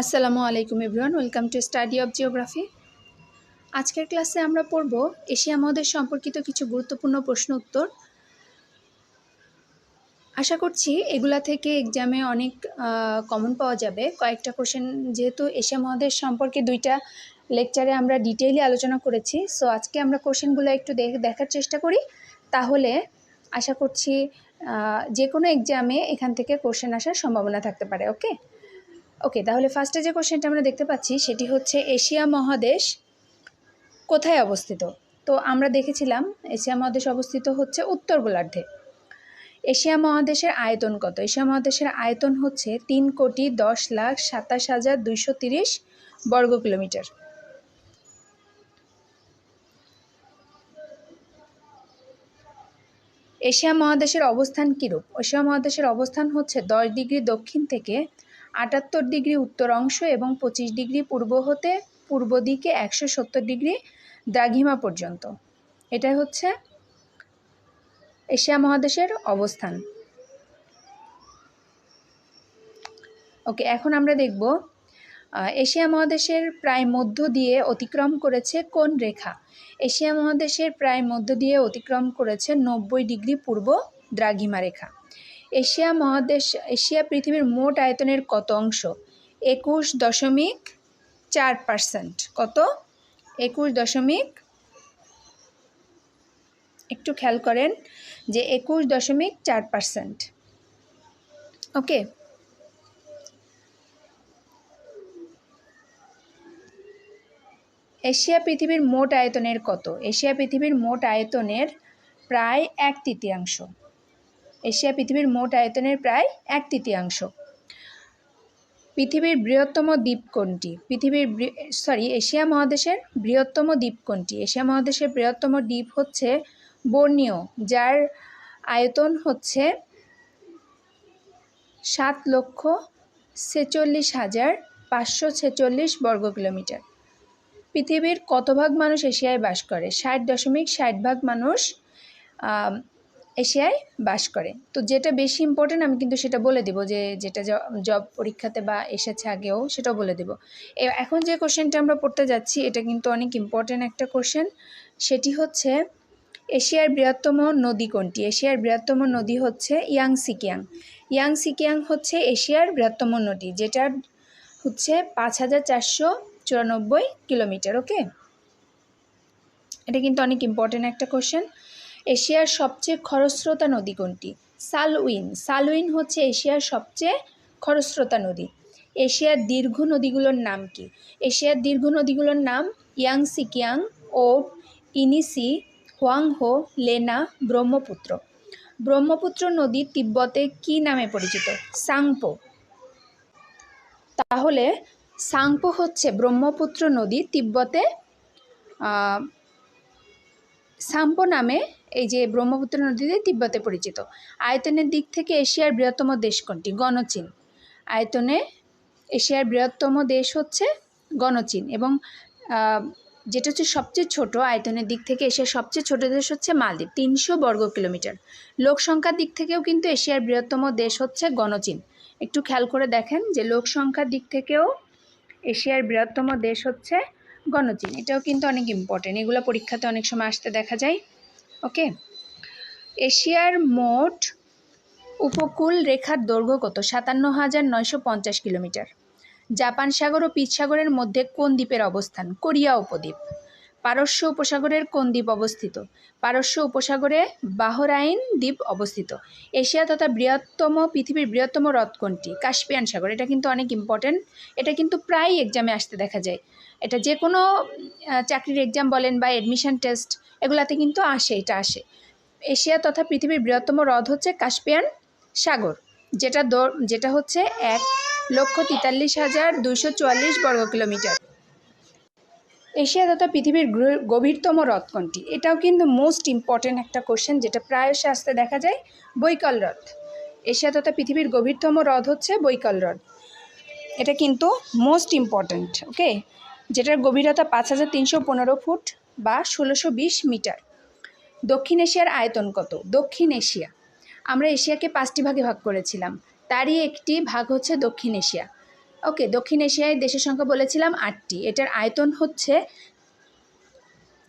আসসালামু আলাইকুম everyone, welcome to study of geography. আজকের ক্লাসে আমরা পড়ব এশিয়া মহাদেশ সম্পর্কিত কিছু গুরুত্বপূর্ণ প্রশ্ন উত্তর। আশা করছি এগুলা থেকে এক্সামে অনেক কমন পাওয়া যাবে। কয়েকটা কোশ্চেন যেহেতু এশিয়া মহাদেশ সম্পর্কে দুইটা লেকচারে আমরা ডিটেইলি আলোচনা করেছি সো আজকে আমরা কোশ্চেনগুলো একটু দেখার চেষ্টা করি। তাহলে আশা করছি যে কোনো এক্সামে এখান থেকে কোশ্চেন আসার সম্ভাবনা থাকতে পারে ওকে ওকে তাহলে ফার্স্টে যে কোশ্চেনটা আমরা দেখতে পাচ্ছি, সেটি হচ্ছে এশিয়া মহাদেশ কোথায় অবস্থিত? তো আমরা দেখেছিলাম এশিয়া মহাদেশ অবস্থিত হচ্ছে উত্তর গোলার্ধে। এশিয়া মহাদেশের আয়তন কত? এশিয়া মহাদেশের আয়তন হচ্ছে তিন কোটি দশ লাখ সাতাশ হাজার দুইশো তিরিশ বর্গ কিলোমিটার। এশিয়া মহাদেশের অবস্থান কীরূপ? এশিয়া মহাদেশের অবস্থান হচ্ছে দশ ডিগ্রি দক্ষিণ থেকে আটাত্তর ডিগ্রি উত্তর অংশ এবং পঁচিশ ডিগ্রি পূর্ব হতে পূর্ব দিকে একশো সত্তর ডিগ্রি দ্রাঘিমা পর্যন্ত। এটাই হচ্ছে এশিয়া মহাদেশের অবস্থান। ওকে, এখন আমরা দেখব এশিয়া মহাদেশের প্রায় মধ্য দিয়ে অতিক্রম করেছে কোন রেখা? এশিয়া মহাদেশের প্রায় মধ্য দিয়ে অতিক্রম করেছে নব্বই ডিগ্রি পূর্ব দ্রাঘিমা রেখা। এশিয়া মহাদেশ, এশিয়া পৃথিবীর মোট আয়তনের কত অংশ? একুশ দশমিক চার পার্সেন্ট। কত? একুশ দশমিক, একটু খেয়াল করেন যে একুশ দশমিক চার পার্সেন্ট। ওকে? এশিয়া পৃথিবীর মোট আয়তনের কত? এশিয়া পৃথিবীর মোট আয়তনের প্রায় এক তৃতীয়াংশ। এশিয়া পৃথিবীর মোট আয়তনের প্রায় এক তৃতীয়াংশ। পৃথিবীর বৃহত্তম দ্বীপ কোনটি? পৃথিবীর সরি এশিয়া মহাদেশের বৃহত্তম দ্বীপ কোনটি? এশিয়া মহাদেশের বৃহত্তম দ্বীপ হচ্ছে বর্নিও, যার আয়তন হচ্ছে সাত লক্ষ ছেচল্লিশ হাজার পাঁচশো ছেচল্লিশ বর্গ কিলোমিটার। পৃথিবীর কত ভাগ মানুষ এশিয়ায় বাস করে? ষাট দশমিক ষাট ভাগ মানুষ এশিয়ায় বাস করে। তো যেটা বেশি ইম্পর্টেন্ট আমি কিন্তু সেটা বলে দেব যে, যেটা জব পরীক্ষাতে বা এসেছে আগেও সেটাও বলে দেব। এখন যে কোশ্চেনটা আমরা পড়তে যাচ্ছি, এটা কিন্তু অনেক ইম্পর্টেন্ট একটা কোশ্চেন সেটি হচ্ছে, এশিয়ার বৃহত্তম নদী কোনটি? এশিয়ার বৃহত্তম নদী হচ্ছে ইয়াং সিকিয়াং। ইয়াং সিকিয়াং হচ্ছে এশিয়ার বৃহত্তম নদী, যেটার হচ্ছে পাঁচ হাজার চারশো চুরানব্বই কিলোমিটার, ওকে? এটা কিন্তু অনেক ইম্পর্টেন্ট একটা কোশ্চেন এশিয়ার সবচেয়ে খরস্রোতা নদী কোনটি? সালউইন। সালউইন হচ্ছে এশিয়ার সবচেয়ে খরস্রোতা নদী। এশিয়ার দীর্ঘ নদীগুলোর নাম কি? এশিয়ার দীর্ঘ নদীগুলোর নাম ইয়াংসিকিয়াং ও Yenisei Hwang Ho Lena Brahmaputra. Brahmaputra নদী তিব্বতে কি নামে পরিচিত? সাংপো। তাহলে সাংপো হচ্ছে ব্রহ্মপুত্র নদী তিব্বতে সাম্পো নামে এই যে ব্রহ্মপুত্র নদীতে তিব্বতে পরিচিত। আয়তনের দিক থেকে এশিয়ার বৃহত্তম দেশ কোনটি? গণচীন। আয়তনে এশিয়ার বৃহত্তম দেশ হচ্ছে গণচীন এবং যেটা হচ্ছে সবচেয়ে ছোট, আয়তনের দিক থেকে এশিয়ার সবচেয়ে ছোট দেশ হচ্ছে মালদ্বীপ, তিনশো বর্গ কিলোমিটার। লোক সংখ্যার দিক থেকেও কিন্তু এশিয়ার বৃহত্তম দেশ হচ্ছে গণচীন। একটু খেয়াল করে দেখেন যে লোক সংখ্যার দিক থেকেও এশিয়ার বৃহত্তম দেশ হচ্ছে গণচীন এটাও কিন্তু অনেক ইম্পর্টেন্ট এগুলো পরীক্ষাতে অনেক সময় আসতে দেখা যায় ওকে এশিয়ার মোট উপকূল রেখার দৈর্ঘ্য কত? সাতান্ন হাজার নয়শো পঞ্চাশ কিলোমিটার। জাপান সাগর ও পিচ সাগরের মধ্যে কোন দ্বীপের অবস্থান? কোরিয়া উপদ্বীপ। পারস্য উপসাগরের কোন দ্বীপ অবস্থিত? পারস্য উপসাগরে বাহরাইন দ্বীপ অবস্থিত। এশিয়া তথা বৃহত্তম, পৃথিবীর বৃহত্তম হ্রদ কোনটি? কাশ্মীয়ান সাগর, এটা কিন্তু অনেক ইম্পর্টেন্ট এটা কিন্তু প্রায় এক্সামে আসতে দেখা যায়। এটা যে কোনো চাকরির এক্সাম বলেন বা অ্যাডমিশন টেস্ট এগুলাতে কিন্তু আসে, এটা আসে। এশিয়া তথা পৃথিবীর বৃহত্তম হ্রদ হচ্ছে কাশ্মীয়ান সাগর, যেটা যেটা হচ্ছে এক লক্ষ তেতাল্লিশ হাজার দুশো চুয়াল্লিশ বর্গ কিলোমিটার। এশিয়া তথা পৃথিবীর গভীরতম হ্রদ কোনটি? এটাও কিন্তু মোস্ট ইম্পর্টেন্ট একটা কোশ্চেন যেটা প্রায়শই আসতে দেখা যায়, বৈকল হ্রদ। এশিয়া তথা পৃথিবীর গভীরতম হ্রদ হচ্ছে বৈকল হ্রদ। এটা কিন্তু মোস্ট ইম্পর্ট্যান্ট ওকে যেটার গভীরতা পাঁচ হাজার তিনশো পনেরো ফুট বা ষোলোশো বিশ মিটার। দক্ষিণ এশিয়ার আয়তন কত? দক্ষিণ এশিয়া। আমরা এশিয়াকে পাঁচটি ভাগে ভাগ করেছিলাম। তারই একটি ভাগ হচ্ছে দক্ষিণ এশিয়া। ওকে, দক্ষিণ এশিয়ায় দেশের সংখ্যা বলেছিলাম আটটি। এটার আয়তন হচ্ছে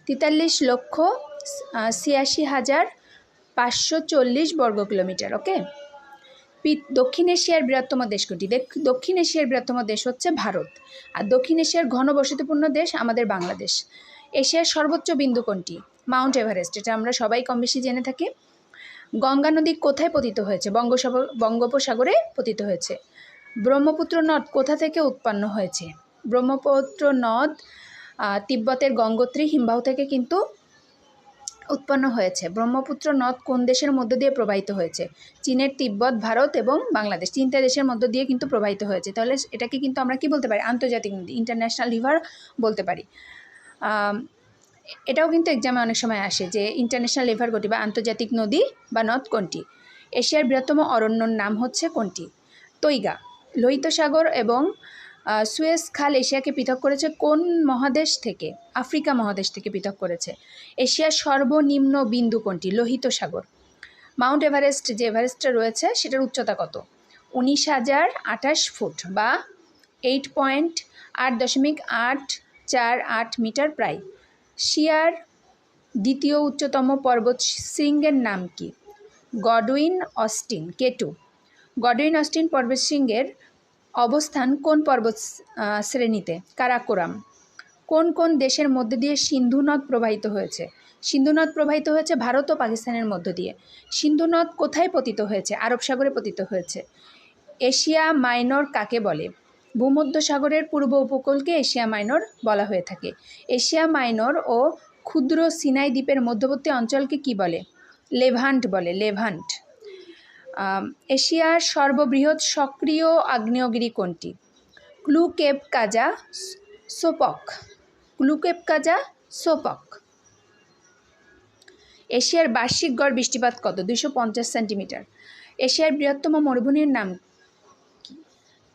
তেতাল্লিশ লক্ষ ছিয়াশি হাজার পাঁচশো চল্লিশ বর্গ কিলোমিটার ওকে? দক্ষিণ এশিয়ার বৃহত্তম দেশ কোনটি? দক্ষিণ এশিয়ার বৃহত্তম দেশ হচ্ছে ভারত। আর দক্ষিণ এশিয়ার ঘনবসতিপূর্ণ দেশ আমাদের বাংলাদেশ। এশিয়ার সর্বোচ্চ বিন্দু কোনটি? মাউন্ট এভারেস্ট, এটা আমরা সবাই কম বেশি জেনে থাকি। গঙ্গা নদী কোথায় পতিত হয়েছে? বঙ্গোসাগর বঙ্গোপসাগরে পতিত হয়েছে। ব্রহ্মপুত্র নদ কোথা থেকে উৎপন্ন হয়েছে? ব্রহ্মপুত্র নদ তিব্বতের গঙ্গোত্রী হিমবাহ থেকে কিন্তু উৎপন্ন হয়েছে। ব্রহ্মপুত্র নদ কোন দেশের মধ্য দিয়ে প্রবাহিত হয়েছে? চীনের তিব্বত, ভারত এবং বাংলাদেশ। তিনটা দেশের মধ্য দিয়ে কিন্তু প্রবাহিত হয়েছে। তাহলে এটাকে কিন্তু আমরা কি বলতে পারি? আন্তর্জাতিক নদী ইন্টারন্যাশনাল রিভার বলতে পারি। এটাও কিন্তু এক্সামে অনেক সময় আসে যে ইন্টারন্যাশনাল রিভার কোনটি বা আন্তর্জাতিক নদী বা নদ কোনটি? এশিয়ার বৃহত্তম অরণ্যর নাম হচ্ছে কোনটি? তৈগা, লোহিত সাগর এবং সুয়েজ খাল এশিয়াকে পৃথক করেছে কোন মহাদেশ থেকে? আফ্রিকা মহাদেশ থেকে পৃথক করেছে। এশিয়ার সর্বনিম্ন বিন্দু কোনটি? লোহিত সাগর। মাউন্ট এভারেস্ট যে এভারেস্টটা রয়েছে, সেটার উচ্চতা কত? উনিশ হাজার আঠাশ ফুট বা এইট পয়েন্ট আট দশমিক আট চার আট মিটার প্রায়। শিয়ার দ্বিতীয় উচ্চতম পর্বত শৃঙ্গের নাম কি? Godwin Austen K two Godwin Austen পর্বত শৃঙ্গের অবস্থান কোন পর্বত শ্রেণীতে? কারাকোরাম। কোন কোন দেশের মধ্যে দিয়ে সিন্ধু নদ প্রবাহিত হয়েছে? সিন্ধু নদ প্রবাহিত হয়েছে ভারত ও পাকিস্তানের মধ্য দিয়ে। সিন্ধু নদ কোথায় পতিত হয়েছে? আরব সাগরে পতিত হয়েছে। এশিয়া মাইনর কাকে বলে? ভূমধ্য সাগরের পূর্ব উপকূলকে এশিয়া মাইনর বলা হয়ে থাকে। এশিয়া মাইনর ও ক্ষুদ্র সিনাই দ্বীপের মধ্যবর্তী অঞ্চলকে কি বলে? লেভান্ট বলে, লেভান্ট। এশিয়ার সর্ববৃহৎ সক্রিয় আগ্নেয়গিরি কোনটি? ক্লুকেপ কাজা সোপক। ক্লুকেপ কাজা সোপক। এশিয়ার বার্ষিক গড় বৃষ্টিপাত কত? দুশো পঞ্চাশ সেন্টিমিটার। এশিয়ার বৃহত্তম মরুভূমির নাম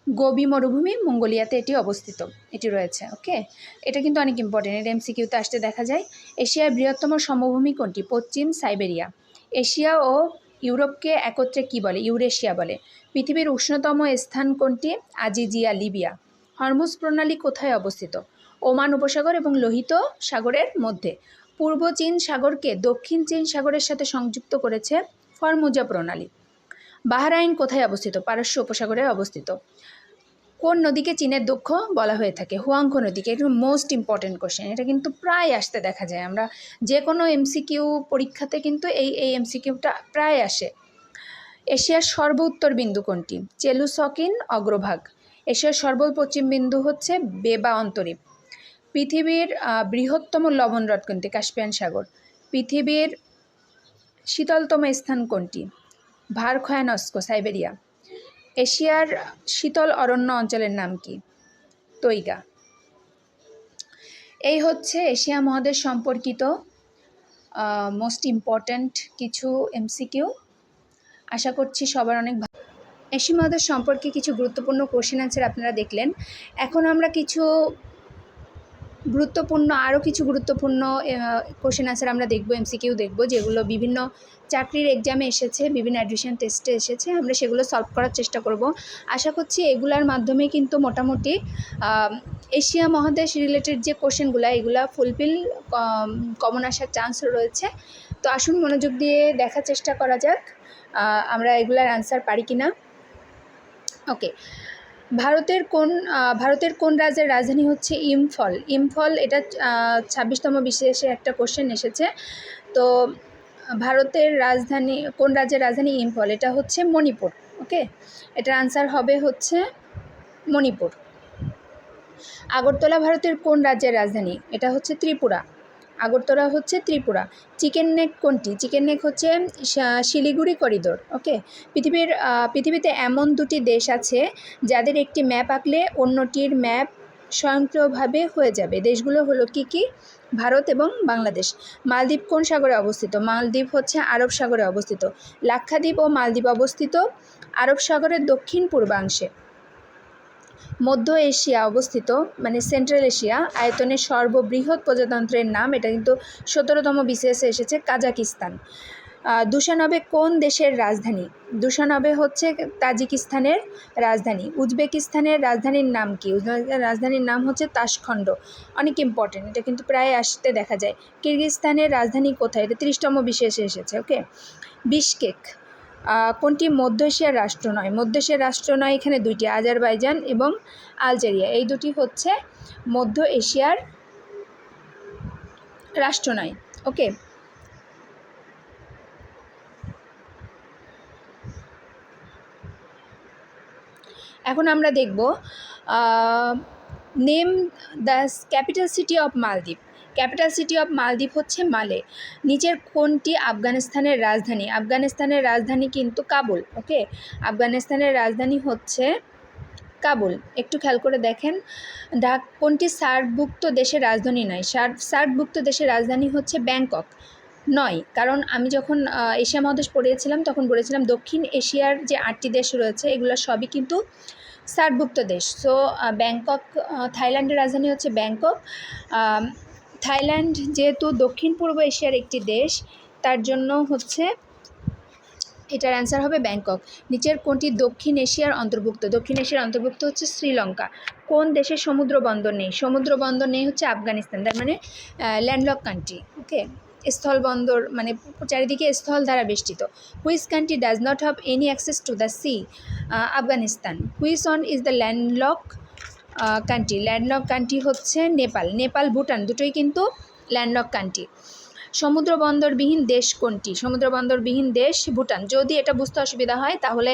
গোবি মরুভূমি, মঙ্গোলিয়াতে এটি অবস্থিত। এটি রয়েছে, ওকে? এটা কিন্তু অনেক ইম্পর্টেন্ট এটা এমসিকিউতে আসতে দেখা যায়। এশিয়ার বৃহত্তম সমভূমি কোনটি? পশ্চিম সাইবেরিয়া। এশিয়া ও ইউরোপকে একত্রে কি বলে? ইউরেশিয়া বলে। পৃথিবীর উষ্ণতম স্থান কোনটি? আজিজিয়া, লিবিয়া। হরমুজ প্রণালী কোথায় অবস্থিত? ওমান উপসাগর এবং লোহিত সাগরের মধ্যে। পূর্ব চীন সাগরকে দক্ষিণ চীন সাগরের সাথে সংযুক্ত করেছে ফরমুজা প্রণালী। বাহরাইন কোথায় অবস্থিত? পারস্য উপসাগরে অবস্থিত। কোন নদীকে চীনের দক্ষ বলা হয়ে থাকে? হুয়াংখো নদীকে এটা মোস্ট ইম্পর্টেন্ট কোশ্চেন এটা কিন্তু প্রায় আসতে দেখা যায়। আমরা যে কোনো এমসিকিউ পরীক্ষাতে কিন্তু এই এই এমসিকিউটা প্রায় আসে। এশিয়ার সর্ব উত্তর বিন্দু কোনটি? চেলুসকিন অগ্রভাগ। এশিয়ার সর্বপশ্চিম বিন্দু হচ্ছে বেবা অন্তরীপ। পৃথিবীর বৃহত্তম লবণ হ্রদ কোনটি? কাস্পিয়ান সাগর। পৃথিবীর শীতলতম স্থান কোনটি? Verkhoyansk, Siberia. এশিয়ার শীতল অরণ্য অঞ্চলের নাম কি? তৈগা। এই হচ্ছে এশিয়া মহাদেশ সম্পর্কিত মোস্ট ইম্পর্ট্যান্ট কিছু এমসিকিউ আশা করছি সবার অনেক ভালো এশিয়া মহাদেশ সম্পর্কে কিছু গুরুত্বপূর্ণ কোশ্চেন অ্যান্সার আপনারা দেখলেন। এখন আমরা কিছু গুরুত্বপূর্ণ, আরও কিছু গুরুত্বপূর্ণ কোশ্চেন আনসার আমরা দেখব এমসিকিউ দেখব, যেগুলো বিভিন্ন চাকরির এক্সামে এসেছে, বিভিন্ন অ্যাডমিশন টেস্টে এসেছে, আমরা সেগুলো সলভ করার চেষ্টা করব। আশা করছি এগুলার মাধ্যমে কিন্তু মোটামুটি এশিয়া মহাদেশ রিলেটেড যে কোশ্চেনগুলো এগুলা ফুলফিল কমন আসার চান্স রয়েছে। তো আসুন মনোযোগ দিয়ে দেখার চেষ্টা করা যাক আমরা এগুলার আনসার পারি কি না ওকে ভারতের কোন ভারতের কোন রাজ্যের রাজধানী হচ্ছে ইম্ফল? ইম্ফল এটা ছাব্বিশতম বিশেষে একটা কোশ্চেন এসেছে। তো, ভারতের রাজধানী, কোন রাজ্যের রাজধানী ইম্ফল? এটা হচ্ছে মণিপুর ওকে এটার আনসার হবে হচ্ছে মণিপুর। আগরতলা ভারতের কোন রাজ্যের রাজধানী? এটা হচ্ছে ত্রিপুরা। আগরতলা হচ্ছে ত্রিপুরা। চিকেন নেক কোনটি? চিকেন নেক হচ্ছে শিলিগুড়ি করিডোর, ওকে? পৃথিবীর পৃথিবীতে এমন দুটি দেশ আছে যাদের একটি ম্যাপ আঁকলে অন্যটির ম্যাপ স্বয়ংক্রিয়ভাবে হয়ে যাবে। দেশগুলো হলো কি কি? ভারত এবং বাংলাদেশ। মালদ্বীপ কোন সাগরে অবস্থিত? মালদ্বীপ হচ্ছে আরব সাগরে অবস্থিত। লাক্ষাদ্বীপ ও মালদ্বীপ অবস্থিত আরব সাগরের দক্ষিণ পূর্বাংশে মধ্য এশিয়া অবস্থিত মানে সেন্ট্রাল এশিয়া, আয়তনের সর্ববৃহৎ প্রজাতন্ত্রের নাম, এটা কিন্তু সতেরোতম বিসিএসে এসেছে, কাজাকিস্তান। দুশানবে কোন দেশের রাজধানী? দুশানবে হচ্ছে তাজিকিস্তানের রাজধানী। উজবেকিস্তানের রাজধানীর নাম কি? রাজধানীর নাম হচ্ছে তাসখণ্ড। অনেক ইম্পর্টেন্ট এটা কিন্তু প্রায় আসতে দেখা যায়। কিরগিজস্তানের রাজধানী কোথায়? এটা তিরিশতম বিশেষে এসেছে ওকে বিশকেক। কোনটি মধ্য এশিয়ার রাষ্ট্র নয়? মধ্য এশিয়ার রাষ্ট্র নয়, এখানে দুইটি আজারবাইজান এবং আলজেরিয়া। এই দুটি হচ্ছে মধ্য এশিয়ার রাষ্ট্র নয়। ওকে? এখন আমরা দেখব name the capital city of মালদ্বীপ। ক্যাপিটাল সিটি অফ মালদ্বীপ হচ্ছে মালে। নিচের কোনটি আফগানিস্তানের রাজধানী। আফগানিস্তানের রাজধানী কিন্তু কাবুল, ওকে? আফগানিস্তানের রাজধানী হচ্ছে কাবুল। একটু খেয়াল করে দেখেন। ঢাক কোনটি সার্কভুক্ত দেশের রাজধানী নয়। সার্ক সার্কভুক্ত দেশের রাজধানী হচ্ছে ব্যাংকক নয়। কারণ আমি যখন এশিয়া মহাদেশ পড়িয়েছিলাম, তখন বলেছিলাম দক্ষিণ এশিয়ার যে আটটি দেশ রয়েছে, এগুলো সবই কিন্তু সার্কভুক্ত দেশ। সো ব্যাংকক থাইল্যান্ডের রাজধানী হচ্ছে ব্যাংকক থাইল্যান্ড যেহেতু দক্ষিণ পূর্ব এশিয়ার একটি দেশ, তার জন্য হচ্ছে এটার অ্যান্সার হবে ব্যাংকক নিচের কোনটি দক্ষিণ এশিয়ার অন্তর্ভুক্ত? দক্ষিণ এশিয়ার অন্তর্ভুক্ত হচ্ছে শ্রীলঙ্কা। কোন দেশের সমুদ্র বন্দর নেই? সমুদ্র বন্দর নেই হচ্ছে আফগানিস্তান। তার মানে ল্যান্ডলক কান্ট্রি ওকে স্থল বন্দর মানে চারিদিকে স্থল দ্বারা বেষ্টিত। Which country does not have any access to the sea Afghanistan. Which one is the landlock country. Landlock country হচ্ছে নেপাল। নেপাল, ভুটান দুটোই কিন্তু ল্যান্ডলক কান্ট্রি। সমুদ্র বন্দরবিহীন দেশ কোনটি? সমুদ্র বন্দরবিহীন দেশ ভুটান। যদি এটা বুঝতে অসুবিধা হয়, তাহলে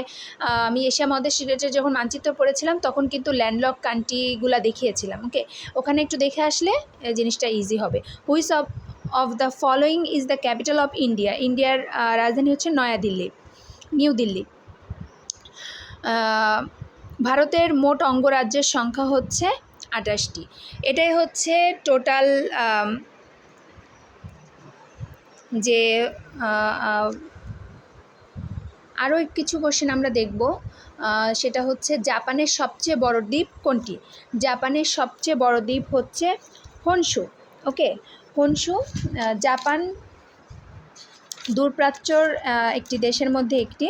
আমি এশিয়া মহাদেশ রিলেটেড যখন মানচিত্র পড়েছিলাম, তখন কিন্তু ল্যান্ডলক কান্ট্রিগুলো দেখিয়েছিলাম ওকে ওখানে একটু দেখে আসলে জিনিসটা ইজি হবে। Which of of the following is the capital of India ইন্ডিয়ার রাজধানী হচ্ছে নয়াদিল্লি, নিউ দিল্লি। ভারতের মোট অঙ্গরাজ্যের সংখ্যা হচ্ছে আঠাশটি। এটাই হচ্ছে টোটাল যে আরও কিছু কোশ্চেন আমরা দেখব। সেটা হচ্ছে জাপানের সবচেয়ে বড় দ্বীপ কোনটি? জাপানের সবচেয়ে বড় দ্বীপ হচ্ছে হনসু ওকে হনসু জাপান দূরপ্রাচ্যর একটি দেশের মধ্যে একটি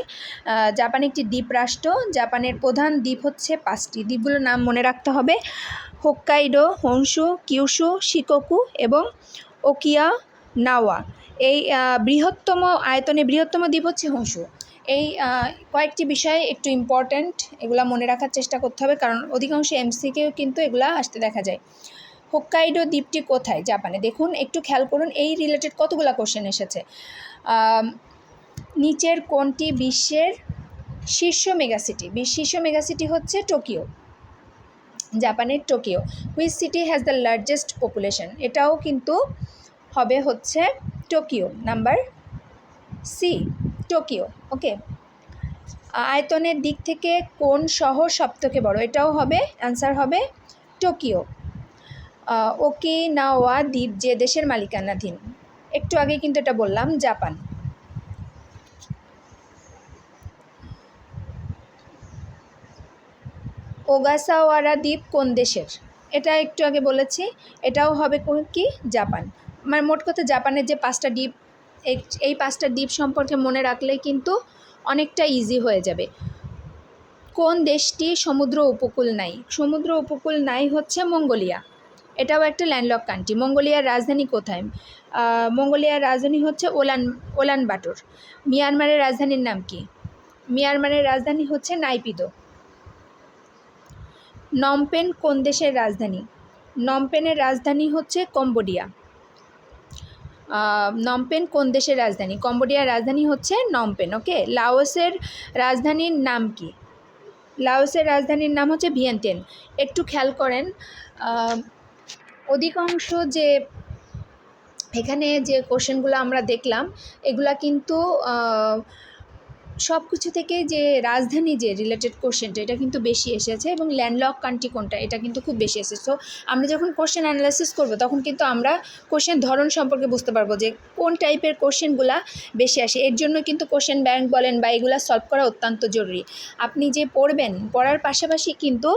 জাপান একটি দ্বীপ রাষ্ট্র। জাপানের প্রধান দ্বীপ হচ্ছে পাঁচটি। দ্বীপগুলোর নাম মনে রাখতে হবে। হোক্কাইডো, হনসু, কিউসু, শিকোকু এবং ওকিয়া নাওয়া এই বৃহত্তম আয়তনে বৃহত্তম দ্বীপ হচ্ছে হনসু। এই কয়েকটি বিষয় একটু ইম্পর্ট্যান্ট এগুলা মনে রাখার চেষ্টা করতে হবে, কারণ অধিকাংশ এমসিকেও কিন্তু এগুলা আসতে দেখা যায়। হোক্কাইডো দ্বীপটি কোথায়? জাপানে। দেখুন, একটু খেয়াল করুন, এই রিলেটেড কতগুলো কোশ্চেন এসেছে। নিচের কোনটি বিশ্বের শীর্ষ মেগাসিটি? শীর্ষ মেগাসিটি হচ্ছে টোকিও। জাপানের Tokyo. Which city has the largest population এটাও কিন্তু হবে হচ্ছে Tokyo. Number C Tokyo. Okay আয়তনের দিক থেকে কোন শহর সবথেকে বড়? এটাও হবে অ্যান্সার হবে টোকিও। ওকিনাওয়া দ্বীপ যে দেশের মালিকানাধীন। একটু আগে কিন্তু এটা বললাম, জাপান। ওগাসাওয়ারা দ্বীপ কোন দেশের? এটা একটু আগে বলেছি, এটাও হবে কি? জাপান। মানে মোট কথা জাপানের যে পাঁচটা দ্বীপ, এই পাঁচটা দ্বীপ সম্পর্কে মনে রাখলে কিন্তু অনেকটা ইজি হয়ে যাবে। কোন দেশটি সমুদ্র উপকূল নাই? সমুদ্র উপকূল নাই হচ্ছে মঙ্গোলিয়া। এটাও একটা ল্যান্ডলক কান্ট্রি মঙ্গোলিয়ার রাজধানী কোথায়? মঙ্গোলিয়ার রাজধানী হচ্ছে ওলান ওলান বাটোর। মিয়ানমারের রাজধানীর নাম কি? মিয়ানমারের রাজধানী হচ্ছে নাইপিদো। নমপেন কোন দেশের রাজধানী? নমপেনের রাজধানী হচ্ছে কম্বোডিয়া। নমপেন কোন দেশের রাজধানী? কম্বোডিয়ার রাজধানী হচ্ছে নমপেন ওকে লাওসের রাজধানীর নাম কি? লাওসের রাজধানীর নাম হচ্ছে ভিয়েন্টেন একটু খেয়াল করেন অধিকাংশ যে এখানে যে কোশ্চেনগুলো আমরা দেখলাম এগুলা কিন্তু সব কিছু থেকে যে রাজধানী যে রিলেটেড কোশ্চেনটা এটা কিন্তু বেশি এসেছে এবং ল্যান্ডলক কান্ট্রি কোনটা, এটা কিন্তু খুব বেশি এসেছে। তো আমরা যখন কোশ্চেন অ্যানালাইসিস করব, তখন কিন্তু আমরা কোশ্চেন ধরন সম্পর্কে বুঝতে পারব যে কোন টাইপের কোশ্চেনগুলা বেশি আসে। এর জন্য কিন্তু কোশ্চেন ব্যাংক বলেন বা এগুলা সলভ করা অত্যন্ত জরুরি। আপনি যে পড়বেন, পড়ার পাশাপাশি কিন্তু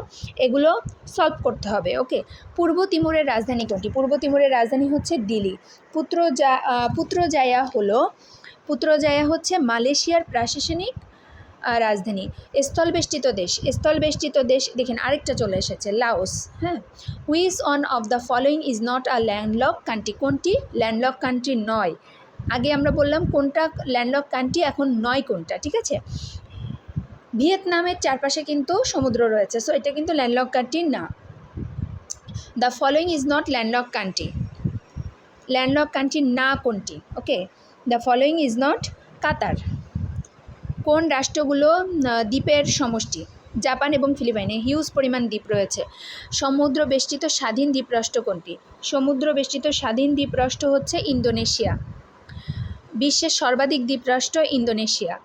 এগুলো সলভ করতে হবে ওকে পূর্ব তিমুরের রাজধানী কোনটি? পূর্ব তিমুরের রাজধানী হচ্ছে দিল্লি। পুত্র যা পুত্র পুত্রজায়া হলো পুত্রজায়া হচ্ছে মালয়েশিয়ার প্রশাসনিক রাজধানী। স্থলবেষ্টিত দেশ। স্থলবেষ্টিত দেশ, দেখেন আরেকটা চলে এসেছে, লাওস হ্যাঁ? Which one of the following is not a landlock country কোনটি? ল্যান্ডলক কান্ট্রি নয়। আগে আমরা বললাম কোনটা ল্যান্ডলক কান্ট্রি এখন নয় কোনটা, ঠিক আছে? ভিয়েতনামের চারপাশে কিন্তু সমুদ্র রয়েছে সো এটা কিন্তু ল্যান্ডলক কান্ট্রি না। The following is not landlock country landlock country না কোনটি? Okay the following is not Qatar কোন রাষ্ট্রগুলো দ্বীপের সমষ্টি? জাপান এবং ফিলিপাইনে হিউজ পরিমাণ দ্বীপ রয়েছে। সমুদ্র বেষ্টিত স্বাধীন দ্বীপরাষ্ট্র কোনটি? সমুদ্র বেষ্টিত স্বাধীন দ্বীপরাষ্ট্র হচ্ছে ইন্দোনেশিয়া। বিশ্বের সর্বাধিক দ্বীপরাষ্ট্র ইন্দোনেশিয়া।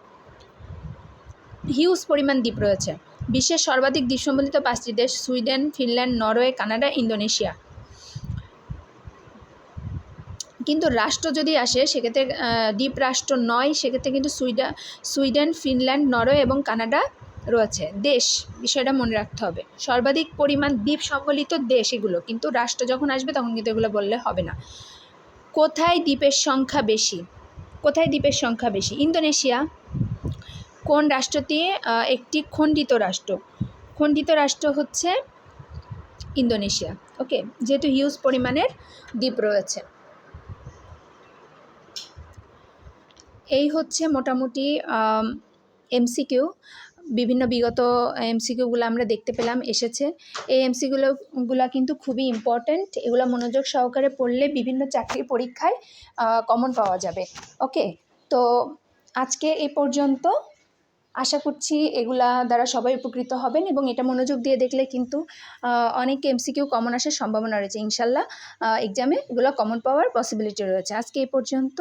হিউজ পরিমাণ দ্বীপ রয়েছে। বিশ্বের সর্বাধিক দ্বীপ সম্বন্ধিত পাঁচটি দেশ, Sweden, Finland, Norway, Canada, Indonesia. কিন্তু রাষ্ট্র যদি আসে, সেক্ষেত্রে দ্বীপ রাষ্ট্র নয়, সেক্ষেত্রে কিন্তু সুইডা, সুইডেন, ফিনল্যান্ড, নরওয়ে এবং কানাডা রয়েছে। দেশ বিষয়টা মনে রাখতে হবে। সর্বাধিক পরিমাণ দ্বীপ সম্বলিত দেশ এগুলো, কিন্তু রাষ্ট্র যখন আসবে, তখন কিন্তু এগুলো বললে হবে না। কোথায় দ্বীপের সংখ্যা বেশি? কোথায় দ্বীপের সংখ্যা বেশি? ইন্দোনেশিয়া, কোন রাষ্ট্রটি একটি খণ্ডিত রাষ্ট্র? খণ্ডিত রাষ্ট্র হচ্ছে ইন্দোনেশিয়া। ওকে? যেহেতু হিউজ পরিমাণের দ্বীপ রয়েছে। এই হচ্ছে মোটামুটি এমসিকিউ বিভিন্ন বিগত এমসিকিউগুলো আমরা দেখতে পেলাম, এসেছে। এই এমসিগুলো গুলা কিন্তু খুবই ইম্পর্ট্যান্ট এগুলো মনোযোগ সহকারে পড়লে বিভিন্ন চাকরির পরীক্ষায় কমন পাওয়া যাবে। ওকে তো আজকে এই পর্যন্ত, আশা করছি এগুলা দ্বারা সবাই উপকৃত হবেন এবং এটা মনোযোগ দিয়ে দেখলে কিন্তু অনেক এমসিকিউ কমন আসার সম্ভাবনা রয়েছে। ইনশাল্লাহ এক্সামে এগুলো কমন পাওয়ার পসিবিলিটি রয়েছে। আজকে এই পর্যন্ত